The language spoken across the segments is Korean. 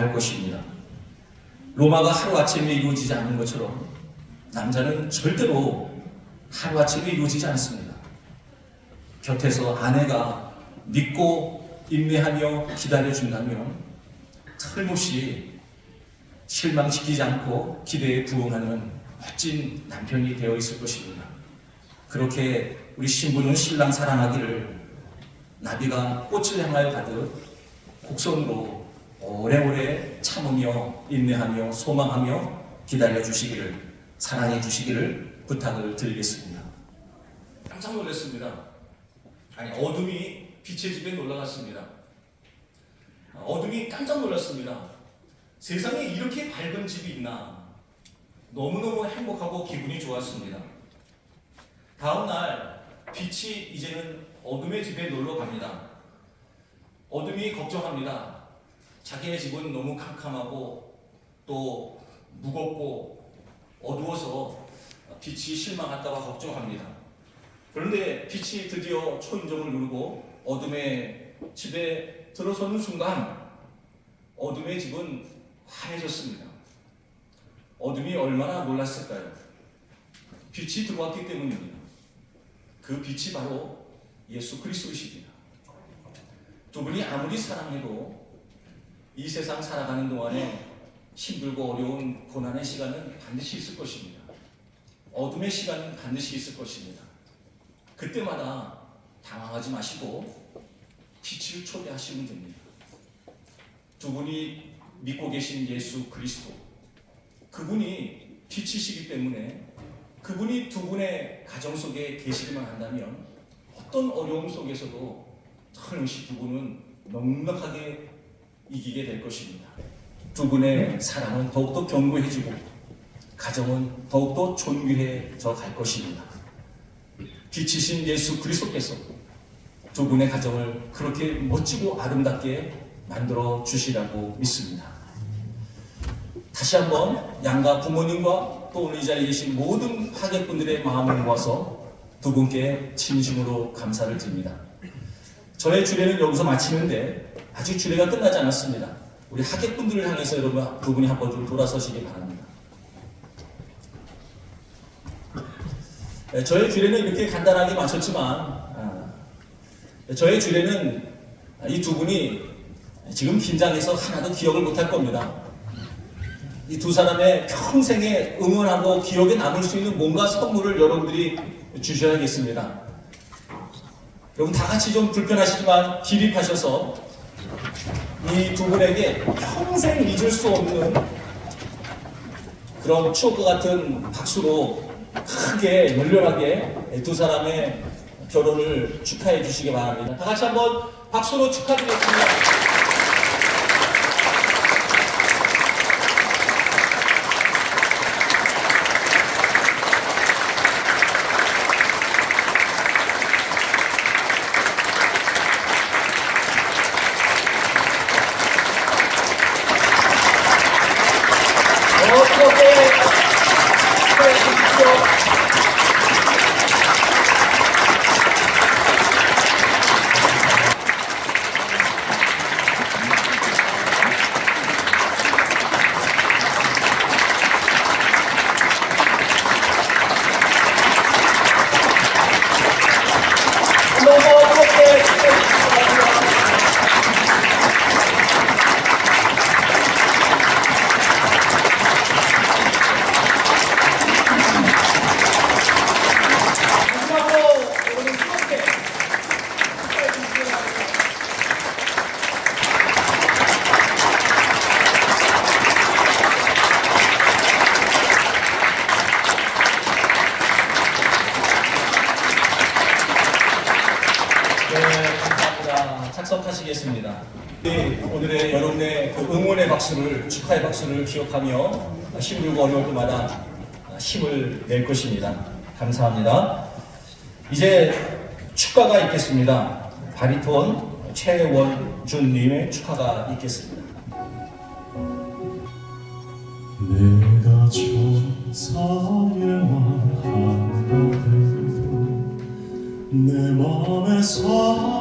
보호할 것입니다. 로마가 하루아침에 이루어지지 않는 것처럼 남자는 절대로 하루아침에 이루어지지 않습니다. 곁에서 아내가 믿고 인내하며 기다려준다면 틀림없이 실망시키지 않고 기대에 부응하는 멋진 남편이 되어 있을 것입니다. 그렇게 우리 신부는 신랑 사랑하기를 나비가 꽃을 향하여 가듯 곡선으로 오래오래 참으며 인내하며 소망하며 기다려 주시기를 사랑해 주시기를 부탁을 드리겠습니다. 깜짝 놀랐습니다. 아니 어둠이 빛의 집에 놀라갔습니다. 어둠이 깜짝 놀랐습니다. 세상에 이렇게 밝은 집이 있나? 너무너무 행복하고 기분이 좋았습니다. 다음 날 빛이 이제는 어둠의 집에 놀러 갑니다. 어둠이 걱정합니다. 자기의 집은 너무 캄캄하고 또 무겁고 어두워서 빛이 실망할까봐 걱정합니다. 그런데 빛이 드디어 초인종을 누르고 어둠의 집에 들어서는 순간 어둠의 집은 환해졌습니다. 어둠이 얼마나 놀랐을까요? 빛이 들어왔기 때문입니다. 그 빛이 바로 예수 그리스도이십니다. 두 분이 아무리 사랑해도 이 세상 살아가는 동안에 힘들고 어려운 고난의 시간은 반드시 있을 것입니다. 어둠의 시간은 반드시 있을 것입니다. 그때마다 당황하지 마시고 빛을 초대하시면 됩니다. 두 분이 믿고 계신 예수 그리스도 그분이 빛이시기 때문에 그분이 두 분의 가정 속에 계시기만 한다면 어떤 어려움 속에서도 틀림없이 두 분은 넉넉하게 이기게 될 것입니다. 두 분의 사랑은 더욱더 견고해지고 가정은 더욱더 존귀해져 갈 것입니다. 빛이신 예수 그리스도께서 두 분의 가정을 그렇게 멋지고 아름답게 만들어 주시라고 믿습니다. 다시 한번 양가 부모님과 또 오늘 이 자리에 계신 모든 하객분들의 마음을 모아서 두 분께 진심으로 감사를 드립니다. 저의 주례는 여기서 마치는데 아직 주례가 끝나지 않았습니다. 우리 하객분들을 향해서 여러분 두 분이 한번 좀 돌아서시기 바랍니다. 네, 저의 주례는 이렇게 간단하게 마쳤지만 아, 저의 주례는 이 두 분이 지금 긴장해서 하나도 기억을 못할 겁니다. 이 두 사람의 평생에 응원하고 기억에 남을 수 있는 뭔가 선물을 여러분들이 주셔야겠습니다. 여러분 다 같이 좀 불편하시지만 기립하셔서 이 두 분에게 평생 잊을 수 없는 그런 추억과 같은 박수로 크게 열렬하게 두 사람의 결혼을 축하해 주시기 바랍니다. 다 같이 한번 박수로 축하드리겠습니다. 어떻게 축하해 주십시오. 너무 어떻게 축하해 주십시오. 마지막으로 오늘 추억해 축하해 주시기 바랍니다. 네, 감사합니다. 착석하시겠습니다. 네, 오늘의 여러분의 그 응원의 박수를 축하의 박수를 기억하며 힘들고 어려울 때마다 힘을 낼 것입니다. 감사합니다. 이제 축가가 있겠습니다. 바리톤 최원준님의 축가가 있겠습니다. 내가 천사에만 한거든 내 맘의 사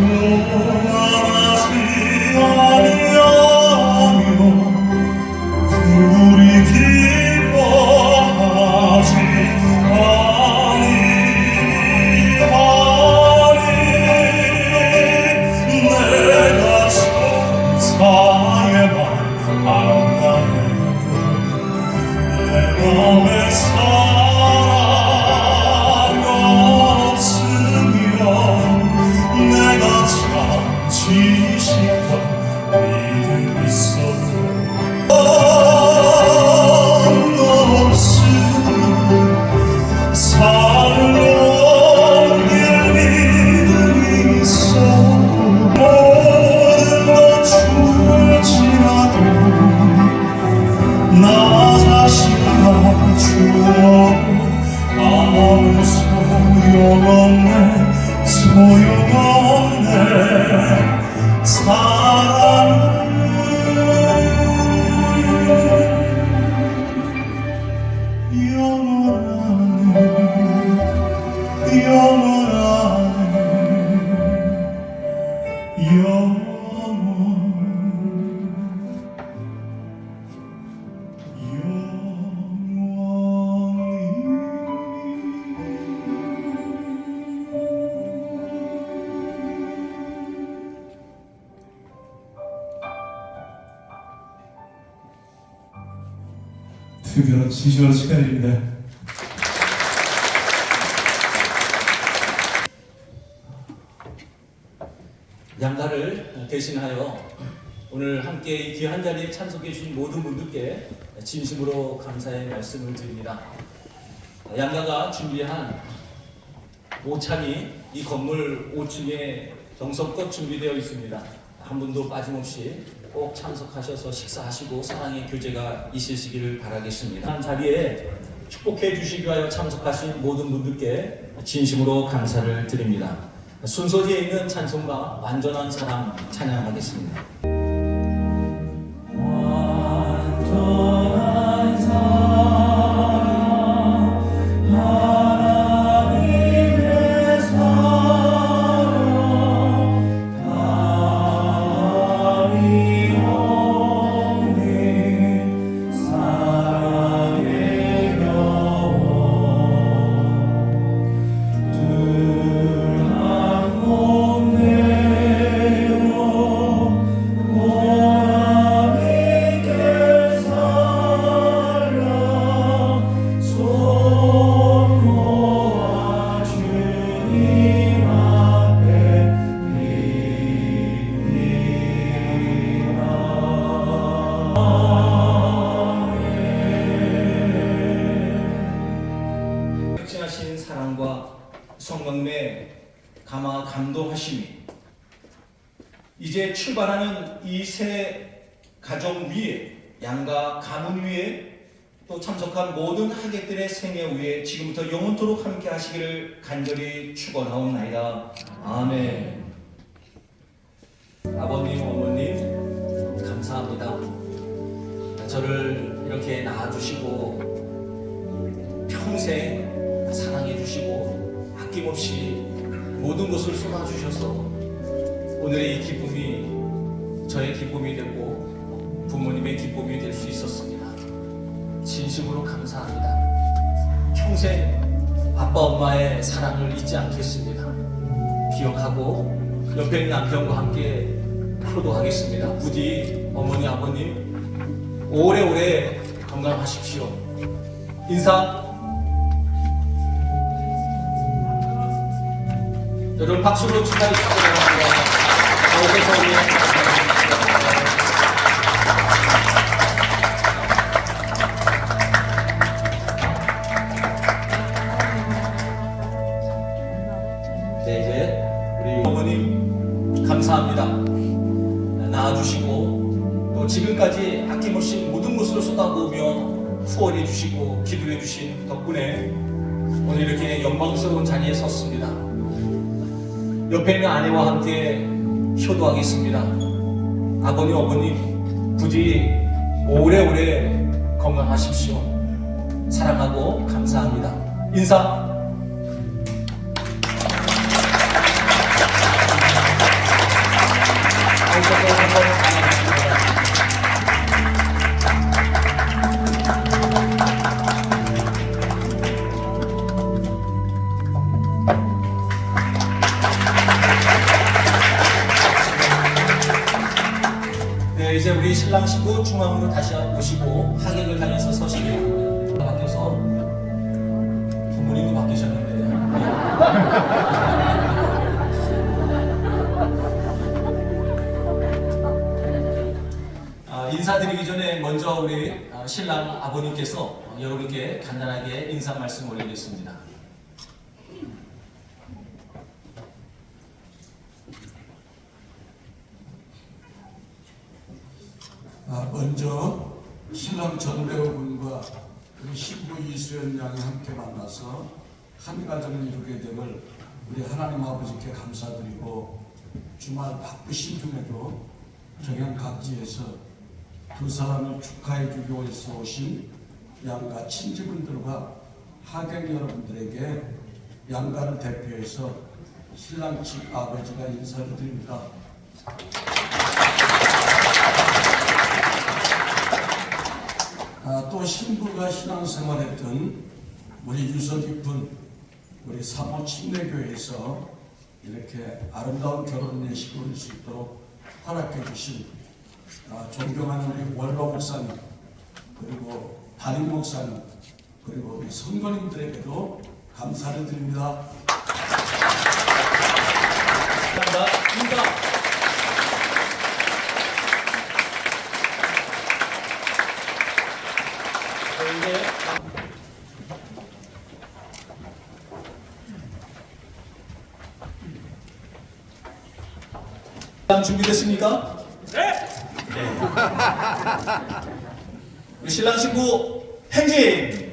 Tu amas 나 자신과 주어 아무 소용없네 소용없네. 사 특별한 진심으로 축하드립니다. 양가를 대신하여 오늘 함께 이 귀한 자리에 참석해 주신 모든 분들께 진심으로 감사의 말씀을 드립니다. 양가가 준비한 오찬이 이 건물 5층에 정성껏 준비되어 있습니다. 한 분도 빠짐없이 꼭 참석하셔서 식사하시고 사랑의 교제가 있으시기를 바라겠습니다. 한 자리에 축복해 주시기 위하여 참석하신 모든 분들께 진심으로 감사를 드립니다. 순서지에 있는 찬송가 완전한 사랑 찬양하겠습니다. 출발하는 이새 가정 위에 양가 가문 위에 또 참석한 모든 하객들의 생애 위에 지금부터 영원토록 함께 하시기를 간절히 축원하옵나이다. 아멘. 아버님, 어머님 감사합니다. 저를 이렇게 낳아주시고 평생 사랑해 주시고 아낌없이 모든 것을 쏟아주셔서 오늘의 이 기쁨이 저의 기쁨이 되고 부모님의 기쁨이 될 수 있었습니다. 진심으로 감사합니다. 평생 아빠 엄마의 사랑을 잊지 않겠습니다. 기억하고 옆에 있는 남편과 함께 효도하겠습니다. 부디 어머니 아버님 오래오래 건강하십시오. 인사. 여러분 박수로 바랍니다. 네, 이제 우리 어머님 감사합니다. 낳아주시고 또 지금까지 아낌없이 모든 것을 쏟아부으며 후원해 주시고 기도해 주신 덕분에 오늘 이렇게 영광스러운 자리에 섰습니다. 옆에 있는 아내와 함께 효도하겠습니다. 아버님, 어머님 부디 오래오래 건강하십시오. 사랑하고 감사합니다. 인사. 이제 우리 신랑 신부 중앙으로 다시 오시고 하객을 서시기 바랍니다. 바뀌어서 부모님도 바뀌셨는데. 아, 인사드리기 전에 먼저 우리 아, 신랑 아버님께서 어, 여러분께 간단하게 인사 말씀 올리겠습니다. 먼저 신랑 전배우분과 우리 신부 이수연 양이 함께 만나서 한 가정을 이루게 됨을 우리 하나님 아버지께 감사드리고 주말 바쁘신 중에도 정양 각지에서 두 사람을 축하해 주기 위해서 오신 양가 친지분들과 하객 여러분들에게 양가를 대표해서 신랑 측 아버지가 인사를 드립니다. 또 신부가 신앙생활했던 우리 유서 깊은 우리 사모 침례교회에서 이렇게 아름다운 결혼 예식을 수 있도록 허락해 주신 아, 존경하는 우리 원로 목사님 그리고 담임 목사님 그리고 우리 성도님들에게도 감사를 드립니다. 인사. 네, 이제 신랑 준비됐습니까? 네. 우리 신랑 신부 행진.